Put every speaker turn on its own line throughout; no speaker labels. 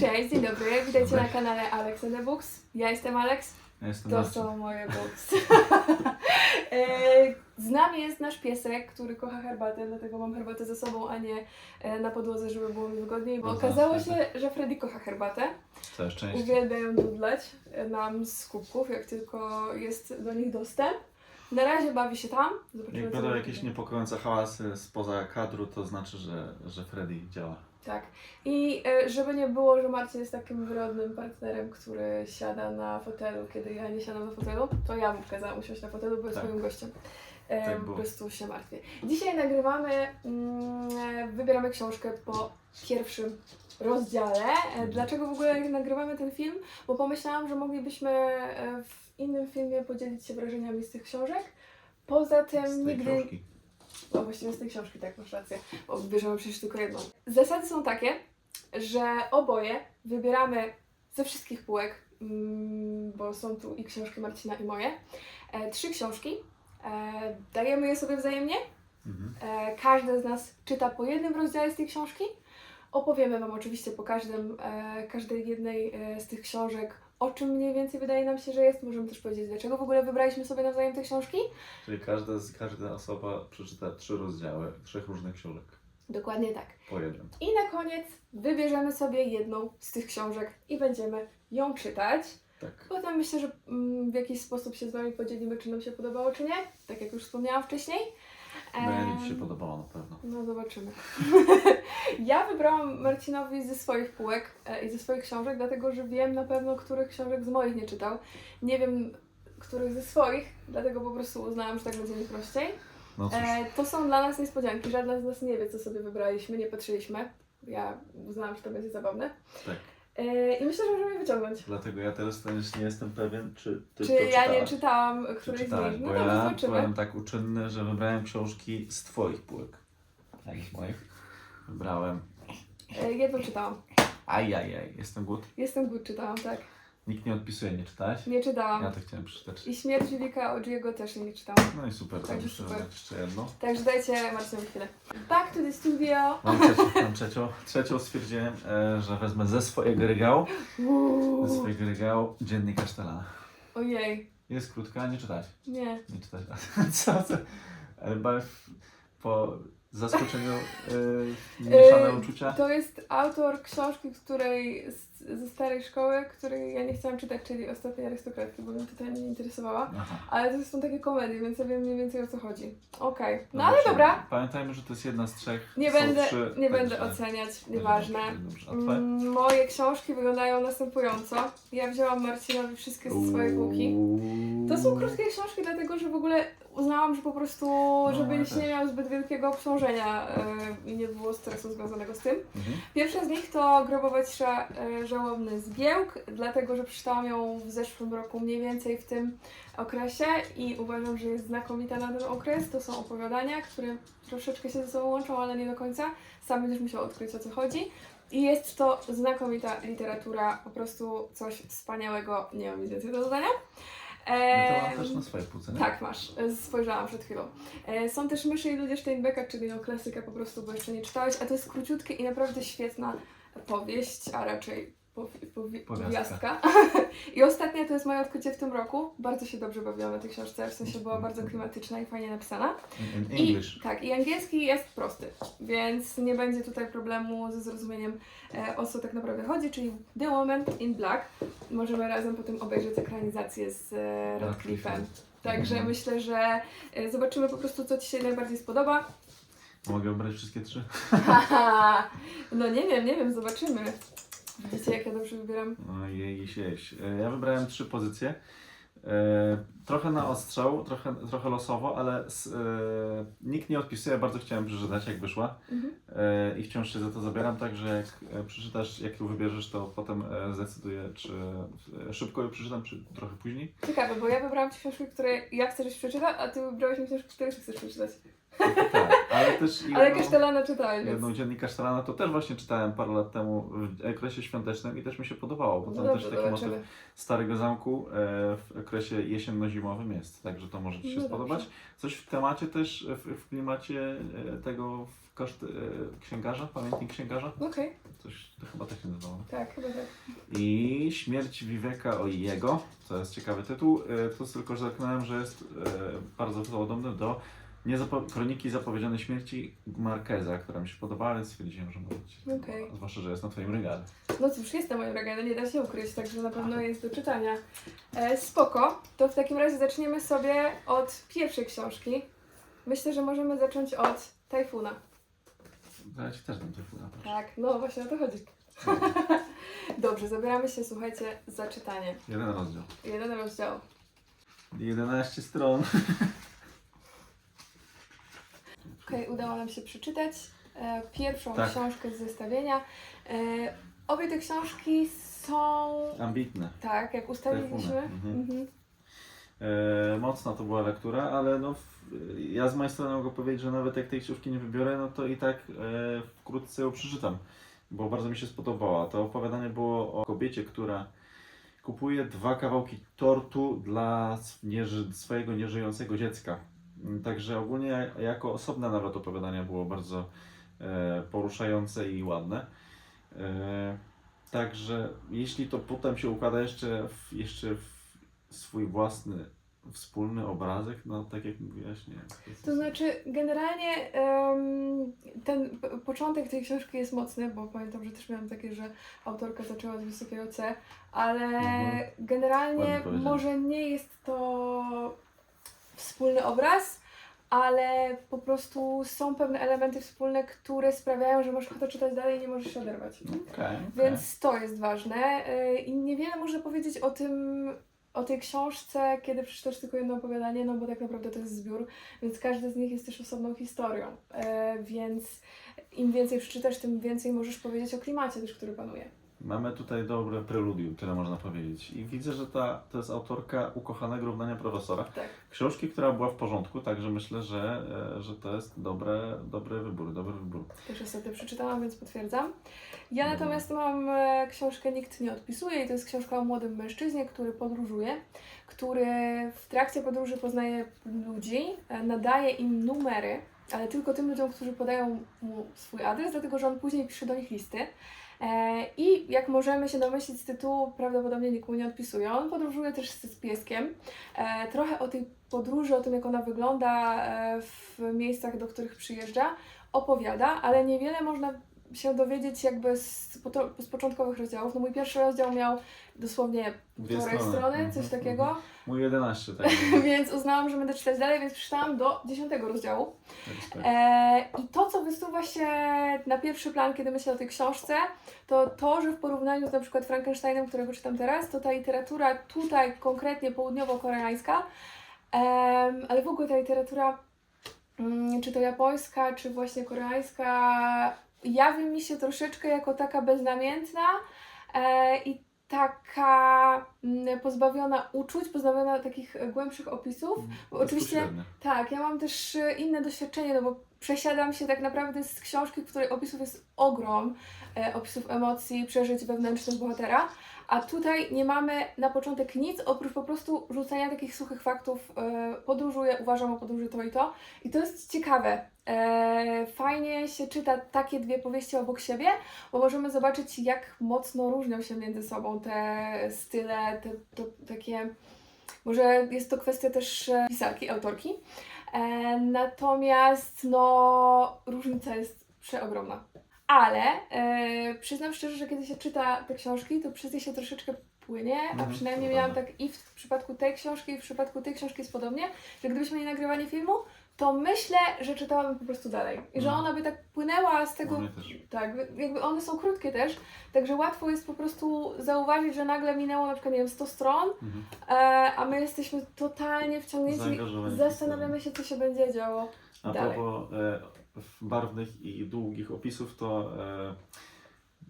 Cześć, dzień dobry, witajcie na kanale Alex and the Books. Ja jestem Alex,
Ja jestem
to
Marcin.
są moje books. E, Z nami jest nasz piesek, który kocha herbatę, dlatego mam herbatę ze sobą, a nie e, na podłodze, żeby było mi wygodniej, bo
Aha,
okazało
tak.
się, że Freddy kocha herbatę.
Całe szczęście.
Uwielbiają dudlać e, nam z kubków, jak tylko jest do nich dostęp. Na razie bawi się tam. Zobaczymy,
Jak
co
będą
będzie.
jakieś niepokojące hałasy spoza kadru, to znaczy, że, że Freddy działa.
Tak. I e, żeby nie było, że Marcin jest takim wyrodnym partnerem, który siada na fotelu, kiedy ja nie siadam na fotelu, to ja mu kazałam usiąść na fotelu, bo jest
Tak.
moim gościem. E,
Tak
po
było.
prostu się martwię. Dzisiaj nagrywamy, mm, wybieramy książkę po pierwszym rozdziale. E, dlaczego w ogóle nagrywamy ten film? Bo pomyślałam, że moglibyśmy e, w innym filmie podzielić się wrażeniami z tych książek. Poza tym
Z tej
nigdy
książki.
No właściwie z tej książki, tak, masz rację, bo bierzemy przecież tylko jedną. Zasady są takie, że oboje wybieramy ze wszystkich półek, mm, bo są tu i książki Marcina i moje, e, trzy książki. E, dajemy je sobie wzajemnie.
Mhm.
E, każdy z nas czyta po jednym rozdziale z tej książki. Opowiemy Wam oczywiście po każdym, e, każdej jednej e, z tych książek, o czym mniej więcej wydaje nam się, że jest. Możemy też powiedzieć, dlaczego w ogóle wybraliśmy sobie nawzajem te książki.
Czyli każda, z- każda osoba przeczyta trzy rozdziały trzech różnych książek.
Dokładnie tak.
Po jednym.
I na koniec wybierzemy sobie jedną z tych książek i będziemy ją czytać.
Tak.
Potem myślę, że mm, w jakiś sposób się z Wami podzielimy, czy nam się podobało, czy nie. Tak jak już wspomniałam wcześniej.
Mnie
Em,
się podobało na pewno.
No zobaczymy. ja wybrałam Marcinowi ze swoich półek e, i ze swoich książek, dlatego że wiem na pewno, których książek z moich nie czytał. Nie wiem, których ze swoich, dlatego po prostu uznałam, że tak będzie mi prościej.
No
E, to są dla nas niespodzianki. Żadna z nas nie wie, co sobie wybraliśmy, nie patrzyliśmy. Ja uznałam, że to będzie zabawne.
tak.
E, I myślę, że możemy je wyciągnąć.
Dlatego ja teraz też nie jestem pewien, czy ty
Czy
to
ja nie
czytałaś.
czytałam
Czy
którejś z nich? No
bo
dobrze,
ja
zobaczymy.
byłem tak uczynny, że wybrałem książki z twoich półek. Nie z moich. Wybrałem.
E, jedną czytałam.
Ajajaj, jestem głód.
Jestem good czytałam, tak.
Nikt nie odpisuje, nie czytałeś?
Nie czytałam.
Ja to chciałem przeczytać.
I śmierć Wilika Ojiego też nie czytałam.
No i super, to
Także
muszę
super.
jeszcze jedno.
Także dajcie Marcinowi chwilę. Back to the studio.
Mam trzecią, mam trzecią. Trzecią stwierdziłem, e, że wezmę ze swojego regału, ze swojego regału dziennik Kasztelana.
Ojej,
Jest krótka, nie czytać.
nie.
Nie czytać. Co to? Ale po zaskoczeniu e, mieszane uczucia.
To jest autor książki, której z, ze starej szkoły, której ja nie chciałam czytać, czyli Ostatniej Arystokratki, bo mnie totalnie nie interesowała.
Aha.
Ale to są takie komedie, więc ja wiem mniej więcej o co chodzi. Okej, no
Dobrze.
ale dobra.
Pamiętajmy, że to jest jedna z trzech.
Nie będę,
trzy,
nie będę oceniać, nieważne. Mm, Moje książki wyglądają następująco. Ja wzięłam Marcinowi wszystkie ze swojej półki. To są krótkie książki, dlatego że w ogóle uznałam, że po prostu,
No,
żebyś nie miał zbyt wielkiego obciążenia yy, i nie było stresu związanego z tym.
Mhm.
Pierwsza z nich to Grobowa Cisza yy, Żałobny Zgiełk, dlatego że przeczytałam ją w zeszłym roku mniej więcej w tym okresie i uważam, że jest znakomita na ten okres. To są opowiadania, które troszeczkę się ze sobą łączą, ale nie do końca. Sam będziesz musiał odkryć o co chodzi. I jest to znakomita literatura, po prostu coś wspaniałego, nie mam nic więcej do dodania.
No to mam też na swojej półce, nie?
tak, masz. E, Spojrzałam przed chwilą. E, Są też Myszy i ludzie Steinbecka, czyli no klasyka po prostu, bo jeszcze nie czytałeś, a to jest króciutkie i naprawdę świetna powieść, a raczej powi- powi- powiastka. I ostatnia to jest moje odkrycie w tym roku. Bardzo się dobrze bawiłam na tej książce, w sensie była bardzo klimatyczna i fajnie napisana.
In, in
I, tak, i angielski jest prosty, więc nie będzie tutaj problemu ze zrozumieniem e, o co tak naprawdę chodzi, czyli The Woman in Black. Możemy razem potem obejrzeć ekranizację z e, Radcliffe'em. Także
Mhm.
myślę, że e, zobaczymy po prostu, co Ci się najbardziej spodoba.
Mogę brać wszystkie trzy?
Haha, no nie wiem, nie wiem, zobaczymy. Widzicie, jak ja dobrze wybieram?
Ojej, jeś. E, Ja wybrałem trzy pozycje. E, trochę na ostrzał, trochę, trochę losowo, ale s, e, nikt nie odpisuje. Bardzo chciałem przeczytać, jak wyszła.
Mhm.
E, I wciąż się za to zabieram, także jak e, przeczytasz, jak ją wybierzesz, to potem e, zdecyduję, czy e, szybko ją przeczytam, czy trochę później.
Ciekawe, bo ja wybrałam Ci książki, które ja chcę, żebyś przeczytał, a Ty wybrałeś mi książki, które Ty chcesz przeczytać.
Tak, Ale też i
Ale
jedną-
Kasztelana czytałem, więc...
Jedną dziennikarz Szalana to też właśnie czytałem parę lat temu w okresie świątecznym i też mi się podobało, bo
No
tam
dobrze,
też taki motyw. Starego Zamku e, w okresie jesienno-zimowym jest, także to może Ci się
No
spodobać.
dobrze.
Coś w temacie też, w, w klimacie e, tego w koszt, e, księgarza, pamiętnik księgarza?
Okej,
Coś, to chyba tak się nazywało.
tak, chyba tak.
I Śmierć Viveka Oiego, to jest ciekawy tytuł, e, tu tylko zerknąłem, że jest e, bardzo podobny do niezapo- Kroniki Zapowiedzianej Śmierci Marqueza, która mi się podobała, więc stwierdziłem, że może być.
Okej.
Zwłaszcza, że jest na Twoim regale.
No cóż, jest na moim regale, nie da się ukryć, także na pewno jest do czytania. E, spoko, to w takim razie zaczniemy sobie od pierwszej książki. Myślę, że możemy zacząć od Tajfuna.
To Ja Ci też dam Tyfuna, proszę.
Tak, no właśnie o to chodzi. Dobrze, zabieramy się, słuchajcie, za czytanie.
Jeden rozdział.
Jeden rozdział.
11 stron.
Okej, udało nam się przeczytać e, pierwszą
Tak.
książkę z zestawienia. E, obie te książki są,
Ambitne.
tak, jak ustaliliśmy.
Mhm.
Mhm.
E, mocna to była lektura, ale no, ja z mojej strony mogę powiedzieć, że nawet jak tej książki nie wybiorę, no to i tak e, wkrótce ją przeczytam, bo bardzo mi się spodobała. To opowiadanie było o kobiecie, która kupuje dwa kawałki tortu dla nieży, swojego nieżyjącego dziecka. Także ogólnie ja- jako osobne nawet opowiadanie było bardzo e, poruszające i ładne. E, Także jeśli to potem się układa jeszcze w, jeszcze w swój własny wspólny obrazek, no tak jak mówiłaś, nie.
To znaczy, generalnie em, ten początek tej książki jest mocny, bo pamiętam, że też miałam takie, że autorka zaczęła od wysokiego C, ale
Mhm.
generalnie może nie jest to wspólny obraz, ale po prostu są pewne elementy wspólne, które sprawiają, że możesz to czytać dalej i nie możesz się oderwać.
Okej.
Więc to jest ważne y, i niewiele można powiedzieć o tym, o tej książce, kiedy przeczytasz tylko jedno opowiadanie, no bo tak naprawdę to jest zbiór, więc każdy z nich jest też osobną historią, E, więc im więcej przeczytasz, tym więcej możesz powiedzieć o klimacie też, który panuje.
Mamy tutaj dobre preludium, tyle można powiedzieć. I widzę, że ta, to jest autorka ukochanego równania profesora.
Tak.
Książki, która była w porządku, także myślę, że, e, że to jest dobre, dobry wybór, dobry wybór.
Też ostatnio przeczytałam, więc potwierdzam. Ja natomiast mam e, książkę Nikt nie odpisuje i to jest książka o młodym mężczyźnie, który podróżuje, który w trakcie podróży poznaje ludzi, e, nadaje im numery, ale tylko tym ludziom, którzy podają mu swój adres, dlatego że on później pisze do nich listy. E, I jak możemy się domyślić z tytułu, prawdopodobnie nikomu nie odpisuje. On podróżuje też z, z pieskiem. E, trochę o tej podróży, o tym jak ona wygląda e, w miejscach, do których przyjeżdża, opowiada, ale niewiele można się dowiedzieć jakby z, z początkowych rozdziałów. No mój pierwszy rozdział miał dosłownie półtorej strony, coś
Mhm,
takiego,
mhm. Mój 11, tak.
więc uznałam, że będę czytać dalej, więc przeczytałam do dziesiątego rozdziału.
Respekt.
E, I to, co wysuwa się na pierwszy plan, kiedy myślę o tej książce, to to, że w porównaniu z na przykład Frankensteinem, którego czytam teraz, to ta literatura tutaj konkretnie południowo-koreańska, em, ale w ogóle ta literatura, mm, czy to japońska, czy właśnie koreańska, jawi mi się troszeczkę jako taka beznamiętna e, i taka mm, pozbawiona uczuć, pozbawiona takich głębszych opisów. bo oczywiście-. Tak, ja mam też inne doświadczenie, no bo przesiadam się tak naprawdę z książki, w której opisów jest ogrom, e, opisów emocji, przeżyć wewnętrznych bohatera, a tutaj nie mamy na początek nic, oprócz po prostu rzucania takich suchych faktów. E, podróżuję, uważam o podróży to i to. I to jest ciekawe. E, fajnie się czyta takie dwie powieści obok siebie, bo możemy zobaczyć, jak mocno różnią się między sobą te style, te, to, takie... Może jest to kwestia też e, pisarki, autorki. E, natomiast no, różnica jest przeogromna. Ale e, przyznam szczerze, że kiedy się czyta te książki, to przez nie się troszeczkę płynie, a
Mhm,
przynajmniej miałam tak i w przypadku tej książki, i w przypadku tej książki jest podobnie, że gdybyśmy nie nagrywali filmu, to myślę, że czytałabym po prostu dalej. I że
Mhm.
ona by tak płynęła z tego.
Też.
Tak, jakby one są krótkie też, także łatwo jest po prostu zauważyć, że nagle minęło na przykład, nie wiem, 100 stron,
Mhm.
e, a my jesteśmy totalnie wciągnięci,
Zaangażowani w
zastanawiamy się, co się będzie działo.
A
Dalej.
propos e, barwnych i długich opisów, to e,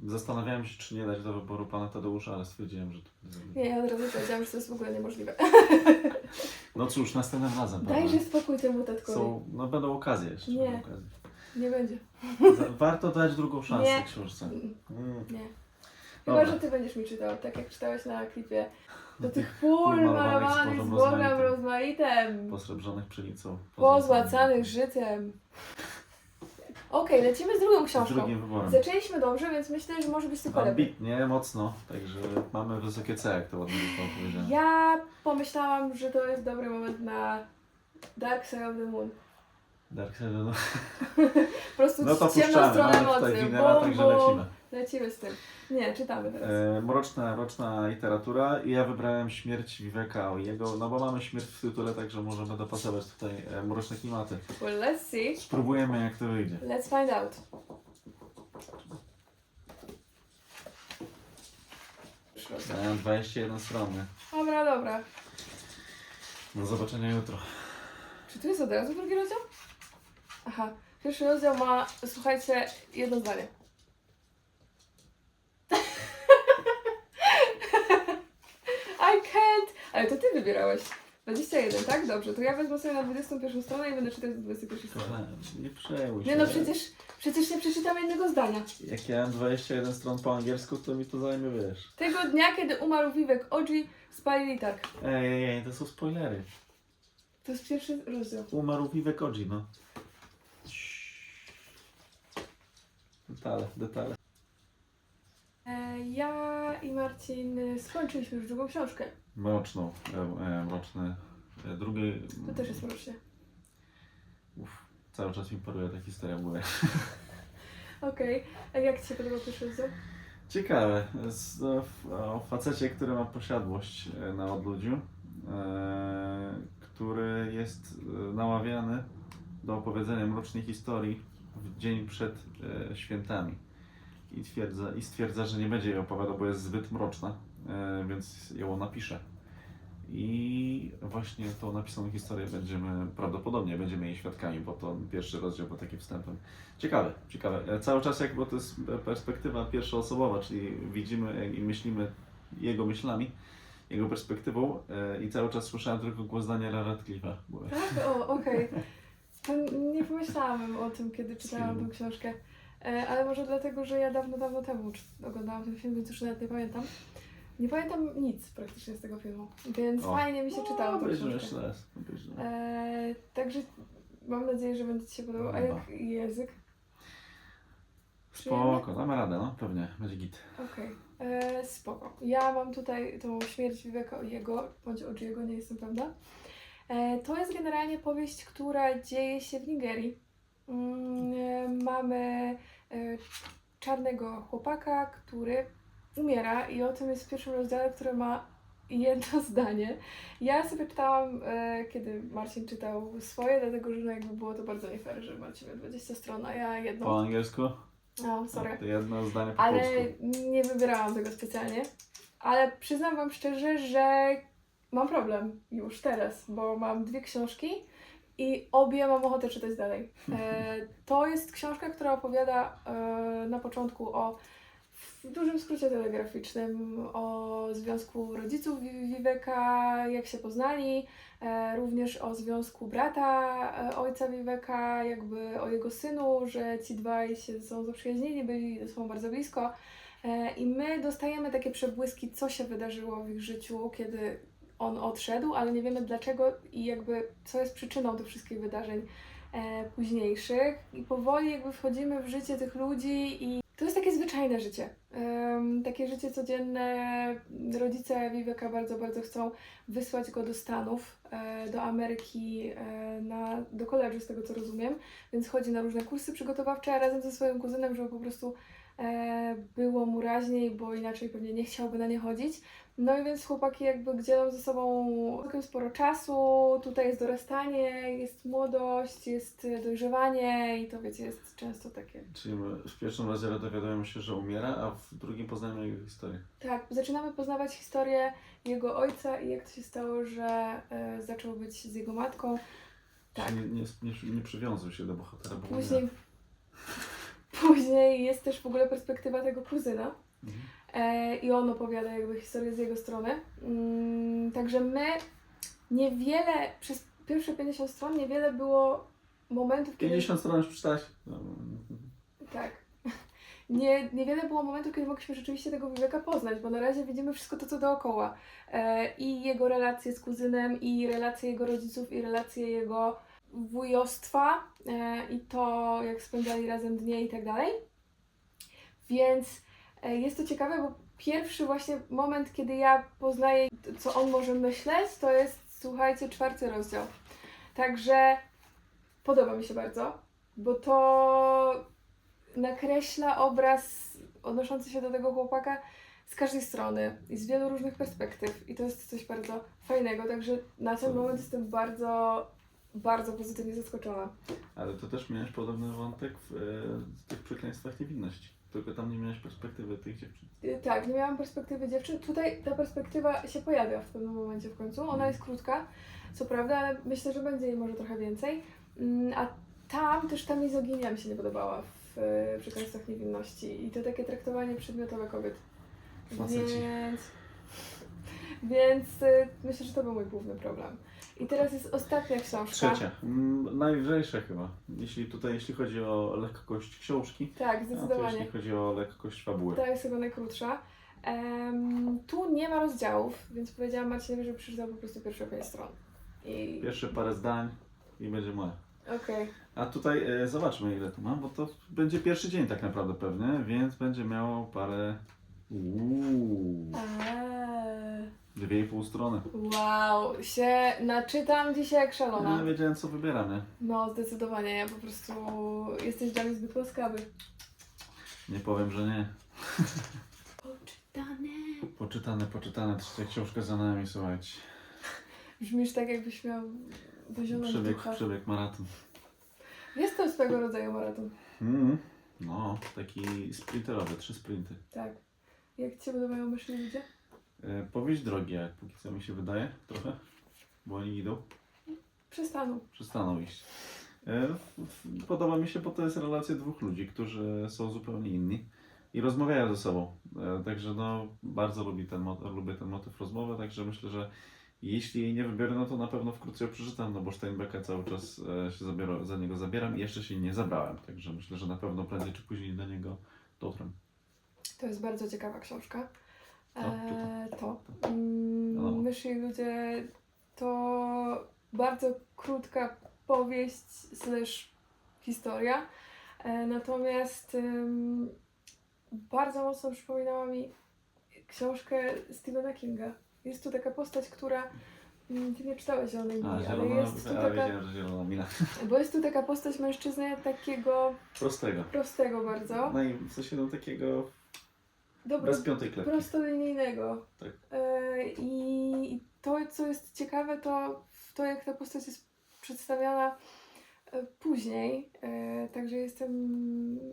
zastanawiałem się, czy nie dać do wyboru pana Tadeusza, ale stwierdziłem, że to.
Nie, ja od razu powiedziałam, że to jest w ogóle niemożliwe.
No cóż, następnym razem.
Dajże spokój temu tatkowi.
Są, no będą okazje jeszcze.
Nie.
Będą okazje.
Nie będzie.
Za- Warto dać drugą szansę
Nie.
książce.
Mm,
Mm.
Nie. Chyba,
Dobra.
że ty będziesz mi czytał, tak jak czytałeś na klipie. Do tych
tych
pól
malowanych
malowanych
zbożem
zbożem
rozmaitym.
rozmaitym,
Posrebrzonych pszenicą.
pozłacanych życiem. Okej, lecimy z drugą
Z
książką.
drugim wyborem.
Zaczęliśmy dobrze, więc myślę, że może być tylko lepiej.
Ambitnie, mocno, także mamy wysokie C, jak to ładnie zostało powiedziane.
Ja pomyślałam, że to jest dobry moment na Dark Side of the Moon.
Dark Side, no,
Po prostu
no to
ciemną
puszczamy,
stronę
mamy tutaj
mocy.
winera,
Bum,
także lecimy.
Lecimy z tym. Nie, czytamy teraz.
E, mroczna, roczna literatura i ja wybrałem śmierć Viveka Ojiego, no bo mamy śmierć w tytule, także możemy dopasować tutaj e, mroczne klimaty.
Well, let's see.
Spróbujemy jak to wyjdzie.
Let's find out.
Mają 21 strony.
Dobra, dobra.
Do zobaczenia jutro.
Czy tu jest od razu drugi rozdział? Aha. Pierwszy rozdział ma, słuchajcie, jedno zdanie. I can't! Ale to ty wybierałeś. 21, tak? Dobrze, to ja wezmę sobie na 21 stronę i będę czytać do 21 strony.
Nie przejmuj się.
Nie no, przecież, przecież nie przeczytam jednego zdania.
Jak ja mam 21 stron po angielsku, to mi to zajmie, wiesz.
Tego dnia, kiedy umarł Vivek Oji, spalili tak.
Ej, ej, ej, to są spoilery.
To jest pierwszy rozdział.
Umarł Vivek Oji, no. Detale, detale.
E, ja i Marcin skończyliśmy już drugą książkę.
Mroczną, e, e, mroczne. E, drugie...
To też jest mrocznie.
Uff, cały czas mi paruje ta historia głowie.
Okej. A jak Ci się podobał pierwszy rozdział?
Ciekawe. Z, o, o facecie, który ma posiadłość e, na odludziu, e, który jest e, namawiany do opowiedzenia mrocznej historii w dzień przed e, świętami. I, twierdza, I stwierdza, że nie będzie jej opowiadał, bo jest zbyt mroczna, e, więc ją napisze. I właśnie tą napisaną historię będziemy, prawdopodobnie będziemy jej świadkami, bo to pierwszy rozdział był takim wstępem. Ciekawe, ciekawe. E, Cały czas jakby to jest perspektywa pierwszoosobowa, czyli widzimy i myślimy jego myślami, jego perspektywą e, i cały czas słyszałem tylko głos Daniela Radcliffe'a.
Tak? O, okej. To Nie pomyślałam o tym, kiedy czytałam tę książkę. E, ale może dlatego, że ja dawno, dawno temu oglądałam ten film, więc już nawet nie pamiętam. Nie pamiętam nic praktycznie z tego filmu, więc
O.
fajnie mi się czytało tę
obejrzymy
książkę.
raz.
E, także mam nadzieję, że będzie Ci się podobał. A jak język?
Spoko, damy radę, no pewnie, będzie git.
Okej, e, spoko. Ja mam tutaj tą śmierć Viveka jego, bądź Ojiego, nie jestem pewna. E, to jest generalnie powieść, która dzieje się w Nigerii. Mm, e, mamy e, czarnego chłopaka, który umiera i o tym jest w pierwszym rozdziale, który ma jedno zdanie. Ja sobie czytałam, kiedy Marcin czytał swoje, dlatego że no jakby było to bardzo nie fair, że Marcin miał 20 stron, a ja jedną.
Po angielsku?
No, sorry.
Jedno zdanie po
Ale
polsku.
nie wybierałam tego specjalnie. Ale przyznam Wam szczerze, że mam problem już teraz, bo mam dwie książki i obie mam ochotę czytać dalej. E, to jest książka, która opowiada e, na początku o w dużym skrócie telegraficznym o związku rodziców Viveka, jak się poznali, e, również o związku brata e, ojca Viveka, jakby o jego synu, że ci dwaj się ze sobą zaprzyjaźnili, byli sobą bardzo blisko. E, I my dostajemy takie przebłyski, co się wydarzyło w ich życiu, kiedy on odszedł, ale nie wiemy dlaczego i jakby co jest przyczyną tych wszystkich wydarzeń e, późniejszych. I powoli jakby wchodzimy w życie tych ludzi i to jest takie zwyczajne życie. Em, takie życie codzienne. Rodzice Viveka bardzo, bardzo chcą wysłać go do Stanów, e, do Ameryki, e, na, do koledżu, z tego co rozumiem, więc chodzi na różne kursy przygotowawcze razem ze swoim kuzynem, żeby po prostu e, było mu raźniej, bo inaczej pewnie nie chciałby na nie chodzić. No i więc chłopaki jakby dzielą ze sobą całkiem sporo czasu, tutaj jest dorastanie, jest młodość, jest dojrzewanie i to wiecie, jest często takie.
Czyli w pierwszym rozdziale dowiadujemy się, że umiera, a w drugim poznajemy jego historię.
Tak, zaczynamy poznawać historię jego ojca i jak to się stało, że e, zaczął być z jego matką. Tak.
Nie, nie, nie, nie przywiązuj się do bohatera, bo
Później, później jest też w ogóle perspektywa tego kuzyna.
Mhm.
E, I on opowiada jakby historię z jego strony. Mm, także my niewiele, przez pierwsze 50 stron niewiele było momentów, kiedy...
50 stron już przeczytać. No,
Tak. Nie, niewiele było momentów, kiedy mogliśmy rzeczywiście tego Viveka poznać, bo na razie widzimy wszystko to, co dookoła. E, I jego relacje z kuzynem, i relacje jego rodziców, i relacje jego wujostwa, e, i to, jak spędzali razem dnie i tak dalej. Więc jest to ciekawe, bo pierwszy właśnie moment, kiedy ja poznaję, co on może myśleć, to jest, słuchajcie, czwarty rozdział. Także podoba mi się bardzo, bo to nakreśla obraz odnoszący się do tego chłopaka z każdej strony i z wielu różnych perspektyw. I to jest coś bardzo fajnego, także na ten moment jestem bardzo, bardzo pozytywnie zaskoczona.
Ale to też miałeś podobny wątek w, e, w tych przekleństwach niewinności. Tylko tam nie miałeś perspektywy tych dziewczyn.
Y, Tak, nie miałam perspektywy dziewczyn. Tutaj ta perspektywa się pojawia w pewnym momencie w końcu. Ona jest krótka, co prawda, ale myślę, że będzie jej może trochę więcej. Mm, A tam też ta mizoginia mi się nie podobała w y, przekleństwach niewinności i to takie traktowanie przedmiotowe kobiet. Więc, więc y, myślę, że to był mój główny problem. I teraz jest ostatnia książka.
Trzecia. Mm, najlżejsza chyba. Jeśli tutaj, jeśli chodzi o lekkość książki,
Tak,
a to
zdecydowanie.
jeśli chodzi o lekkość fabuły.
Ta jest chyba najkrótsza. Em, tu nie ma rozdziałów, więc powiedziałam Marcinowi, że przeczytał po prostu pierwsze pięć stron. I...
Pierwsze parę zdań i będzie moje.
Okej.
A tutaj e, zobaczmy ile tu mam, bo to będzie pierwszy dzień tak naprawdę pewnie, więc będzie miało parę... Uuu,
Eee,
dwie i pół strony.
Wow, się naczytam dzisiaj jak
Ja
szalona.
nie wiedziałem co wybieram, nie?
No, zdecydowanie, ja po prostu jesteś dla mnie zbyt łaskawy.
Nie powiem, że nie.
Poczytane.
Poczytane, poczytane, trzecia książka za nami, słuchajcie.
Brzmisz tak, jakbyś miał poziomem
Przebieg,
ducha.
przebieg maraton.
Jest to swego rodzaju maraton.
Mm. No, taki sprinterowy, trzy sprinty.
Tak. Jak Ci się podobają myśli ludzie?
E, powieść drogi, jak póki co mi się wydaje, trochę, bo oni idą,
Przestaną.
przestaną iść. E, podoba mi się, bo to jest relacja dwóch ludzi, którzy są zupełnie inni i rozmawiają ze sobą. E, także no, bardzo lubię ten, lubię ten motyw rozmowy, także myślę, że jeśli jej nie wybiorę, no to na pewno wkrótce ją przeczytam, no bo Steinbecka cały czas się zabiera, za niego zabieram i jeszcze się nie zabrałem, także myślę, że na pewno prędzej czy później do niego dotrę.
To jest bardzo ciekawa książka.
Czy
Eee, to.
No.
Mm, Myszy i ludzie to bardzo krótka powieść slash historia. E, natomiast ym, bardzo mocno przypominała mi książkę Stephena Kinga. Jest tu taka postać, która. mm, Ty nie czytałeś Zielonej
A,
Mili, ale
zielona,
jest tu
a,
taka,
wiedziałem, że zielona mina.
bo jest tu taka postać mężczyzny takiego
Prostego.
prostego bardzo,
No i w sensie no, takiego
dobro,
bez piątej klepki.
prostolinijnego.
Tak.
E, I to, co jest ciekawe, to to, jak ta postać jest przedstawiana e, później. E, Także jestem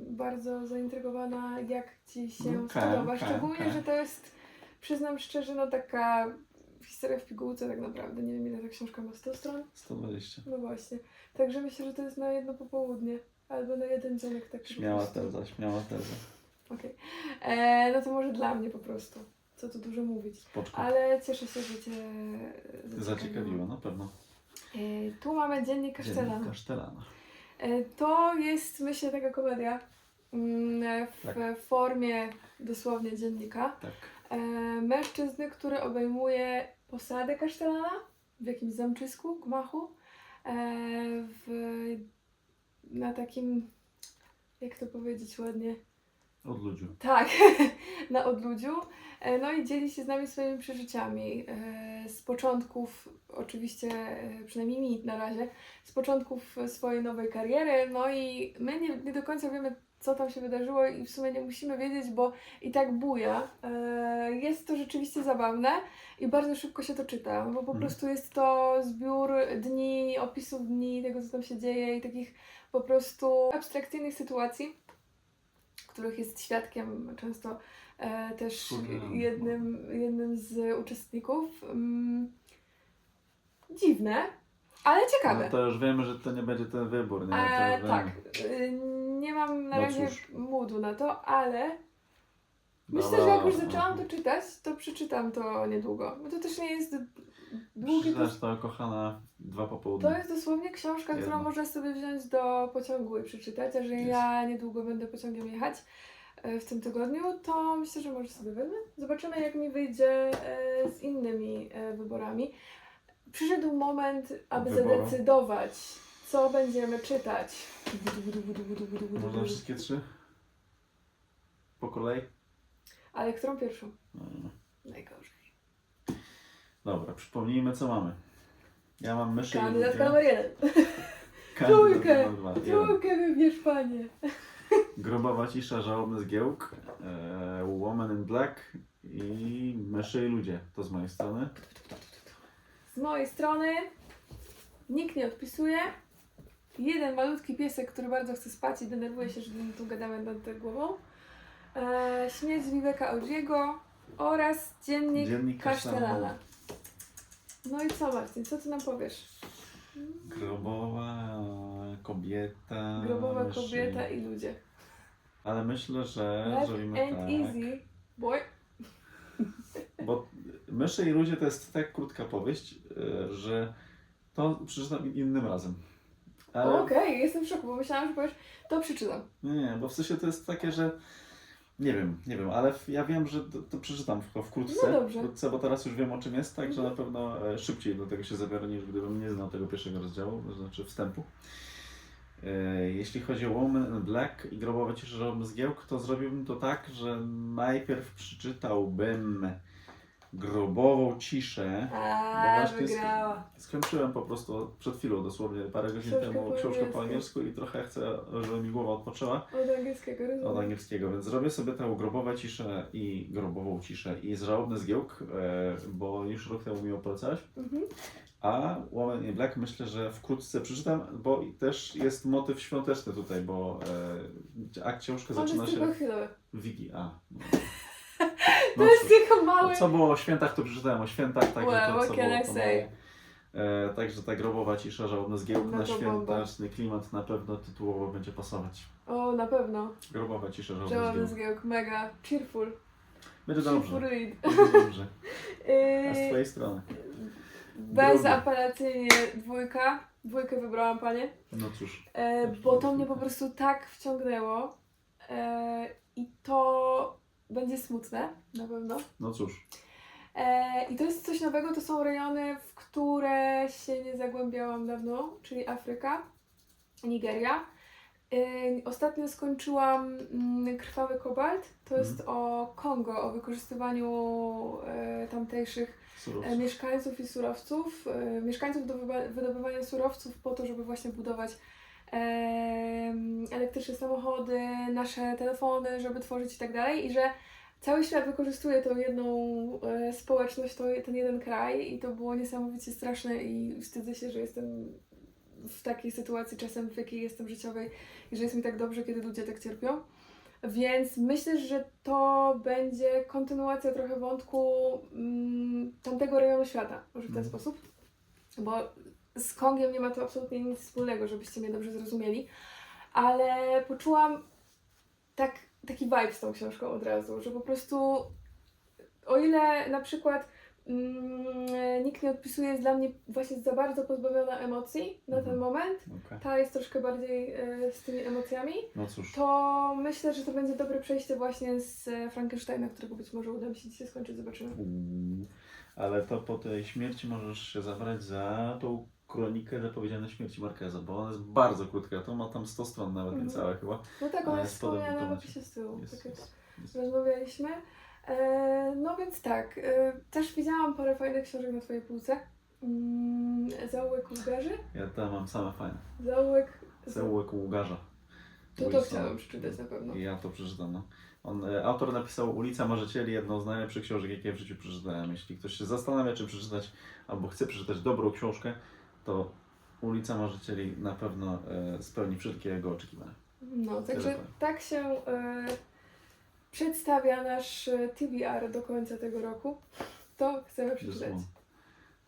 bardzo zaintrygowana, jak Ci się
Okej,
spodoba.
okej,
Szczególnie,
okej.
że to jest, przyznam szczerze, no taka historia w pigułce tak naprawdę. Nie wiem, ile ta książka ma 100 stron.
120.
No właśnie. Także myślę, że to jest na jedno popołudnie. Albo na jeden dzionek taki. po
Śmiała teza, śmiała teza.
Okej. E, No to może dla mnie po prostu. Co tu dużo mówić.
Spoczko.
Ale cieszę się, że Cię
Zaciekawiło, na pewno.
E, Tu mamy Dziennik Kasztelana.
Dziennik Kasztelana.
E, To jest, myślę, taka komedia mm, w
Tak.
formie dosłownie dziennika.
Tak.
E, Mężczyzny, który obejmuje posadę kasztelana w jakimś zamczysku, gmachu. e, W, na takim, jak to powiedzieć ładnie,
Od ludziu.
Tak, na odludziu. E, No i dzieli się z nami swoimi przeżyciami. e, Z początków, oczywiście, e, przynajmniej mi na razie, z początków swojej nowej kariery. No i my nie, nie do końca wiemy, co tam się wydarzyło i w sumie nie musimy wiedzieć, bo i tak buja. Jest to rzeczywiście zabawne i bardzo szybko się to czyta, bo po
Mhm.
prostu jest to zbiór dni, opisów dni, tego co tam się dzieje i takich po prostu abstrakcyjnych sytuacji, których jest świadkiem często e, też jednym, jednym z uczestników. Mm, dziwne, ale ciekawe.
No to już wiemy, że to nie będzie ten wybór, nie?
E, tak, y, nie mam na
No
razie
cóż.
moodu na to, ale myślę, że jak już zaczęłam to czytać, to przeczytam to niedługo. Bo to też nie jest Długi to,
to, kochana, dwa popołudnie.
to jest dosłownie książka, którą
Jedno.
można sobie wziąć do pociągu i przeczytać, a że ja niedługo będę pociągiem jechać e, w tym tygodniu, to myślę, że może sobie wezmę. Zobaczymy, jak mi wyjdzie e, z innymi e, wyborami. Przyszedł moment, aby
Wyboru.
zadecydować, co będziemy czytać.
Można wszystkie trzy? Po kolei?
Ale którą pierwszą?
No,
Najgorzej.
Dobra, przypomnijmy co mamy. Ja mam myszy i
Kandydatka
ludzie.
numer jeden.
Kandydat
Trójkę. Trójkę wybierz, panie.
Grobowa cisza, żałobny zgiełk, e, Woman in Black i myszy i ludzie. To z mojej strony.
Z mojej strony nikt nie odpisuje. Jeden malutki piesek, który bardzo chce spać i denerwuje się, że my tu gadamy nad głową. E, śmierć Viveka Audiego oraz dziennik,
Dziennik
Kasztelana.
Kasztelana.
No i co Marcin, co ty nam powiesz?
Grobowa kobieta.
Grobowa
myszy.
kobieta i ludzie.
Ale myślę, że
Life
zrobimy
ain't
tak.
easy, boy.
Bo myszy i ludzie to jest tak krótka powieść, e, że to przeczytam innym razem. Ale
Okej, jestem w szoku, bo myślałam, że powiesz, to przeczytam.
Nie, bo w sensie to jest takie, że nie wiem, nie wiem, ale w- ja wiem, że to, to przeczytam to wkrótce,
No dobrze.
wkrótce, bo teraz już wiem o czym jest, także
Mhm.
na pewno e, szybciej do tego się zabiorę niż gdybym nie znał tego pierwszego rozdziału, to znaczy wstępu. E, Jeśli chodzi o Woman in Black i grobowe ciszy żałobny zgiełk, to zrobiłbym to tak, że najpierw przeczytałbym grobową ciszę.
A,
właśnie jest-
wygrała.
Skończyłem po prostu przed chwilą, dosłownie parę godzin
Książkę
temu
po
książkę po
angielsku.
i trochę chcę, żeby mi głowa odpoczęła
Od angielskiego, rozumiem.
od angielskiego, więc zrobię sobie tę grobową ciszę i grobową ciszę i żałobny zgiełk, e, bo już rok temu mi polecałeś.
Mhm.
A Woman in Black myślę, że wkrótce przeczytam, bo też jest motyw świąteczny tutaj, bo e, a książka
On
zaczyna się
chwilowy.
Wigi. A. No.
To
No
jest tylko mały...
Co było o świętach, to przeczytałem o świętach, także
Well,
to co było, to moje. E, także ta grobowa cisza, żałobny zgiełk
No
na świąteczny klimat na pewno tytułowo będzie pasować.
O, na pewno.
Grobowa cisza, żałobny
Żałobny
zgiełk.
zgiełk, mega cheerful.
Będzie
Cheerful
dobrze.
read.
Będzie dobrze. A z twojej strony?
bezapelacyjnie dwójka. Dwójkę wybrałam, panie.
No cóż.
E, bo to mnie po prostu tak wciągnęło. E, I to będzie smutne, na pewno.
No cóż.
E, I to jest coś nowego, to są rejony, w które się nie zagłębiałam dawno, czyli Afryka, Nigeria. E, ostatnio skończyłam mm, Krwawy Kobalt, to jest o Kongo, o wykorzystywaniu e, tamtejszych e, mieszkańców i surowców, e, mieszkańców do wydobywania surowców po to, żeby właśnie budować elektryczne samochody, nasze telefony, żeby tworzyć i tak dalej i że cały świat wykorzystuje tą jedną e, społeczność, ten jeden kraj i to było niesamowicie straszne i wstydzę się, że jestem w takiej sytuacji czasem, w jakiej jestem życiowej i że jest mi tak dobrze, kiedy ludzie tak cierpią. Więc myślę, że to będzie kontynuacja trochę wątku mm, tamtego rejonu świata, może w ten
Mhm.
sposób. Bo z Kongiem nie ma to absolutnie nic wspólnego, żebyście mnie dobrze zrozumieli. Ale poczułam tak, taki vibe z tą książką od razu, że po prostu o ile na przykład mm, nikt nie odpisuje, jest dla mnie właśnie za bardzo pozbawiona emocji na ten
Mhm.
moment,
Okej.
ta jest troszkę bardziej e, z tymi emocjami,
No cóż.
to myślę, że to będzie dobre przejście właśnie z e, Frankensteina, którego być może uda mi się dzisiaj skończyć, zobaczymy.
Ale to po tej śmierci możesz się zabrać za tą kronikę zapowiedzianej śmierci Marqueza, bo ona jest bardzo krótka, to ma tam 100 stron nawet
Mhm.
niecałe chyba.
No tak, ona jest
jest
wspomniana w opisie z tyłu,
Jest,
tak jak
jest,
rozmawialiśmy. E, no więc tak, e, też widziałam parę fajnych książek na Twojej półce. Mm, Zaułek Łgarzy?
Ja tam mam same fajne.
Zaułek...
Zaułek Ługarza.
To to chciałam przeczytać na pewno.
Ja to przeczytam. No. On, e, autor napisał Ulica Marzycieli, jedną z najlepszych książek, jakie w życiu przeczytałem. Jeśli ktoś się zastanawia, czy przeczytać, albo chce przeczytać dobrą książkę, to Ulica Marzycieli na pewno e, spełni wszystkie jego oczekiwania.
No, także
powiem.
tak się e, przedstawia nasz e, TBR do końca tego roku. To chcemy przeczytać.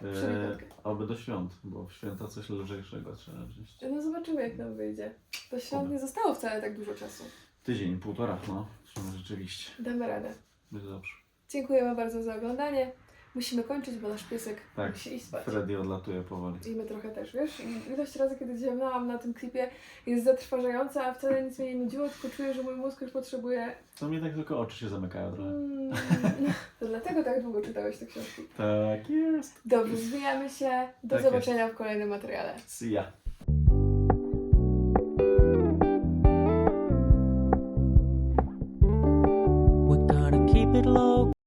E, oby do świąt, bo w święta coś lżejszego trzeba wziąć.
No zobaczymy jak nam wyjdzie. To świąt
Oby.
nie zostało wcale tak dużo czasu.
Tydzień, półtora, no. Rzeczywiście.
Damy radę.
Będzie dobrze.
Dziękujemy bardzo za oglądanie. Musimy kończyć, bo nasz piesek
Tak,
musi iść spać.
Freddy odlatuje powoli.
I my trochę też, wiesz? I ilość razy, kiedy ziemnęłam na tym klipie jest zatrważająca, a wcale nic mnie nie nudziło, tylko czuję, że mój mózg już potrzebuje...
To mnie tak tylko oczy się zamykają trochę.
Mm, to dlatego tak długo czytałeś te książki.
Tak jest.
Dobrze, zwijamy się. Do
Tak
zobaczenia w kolejnym materiale.
See ya.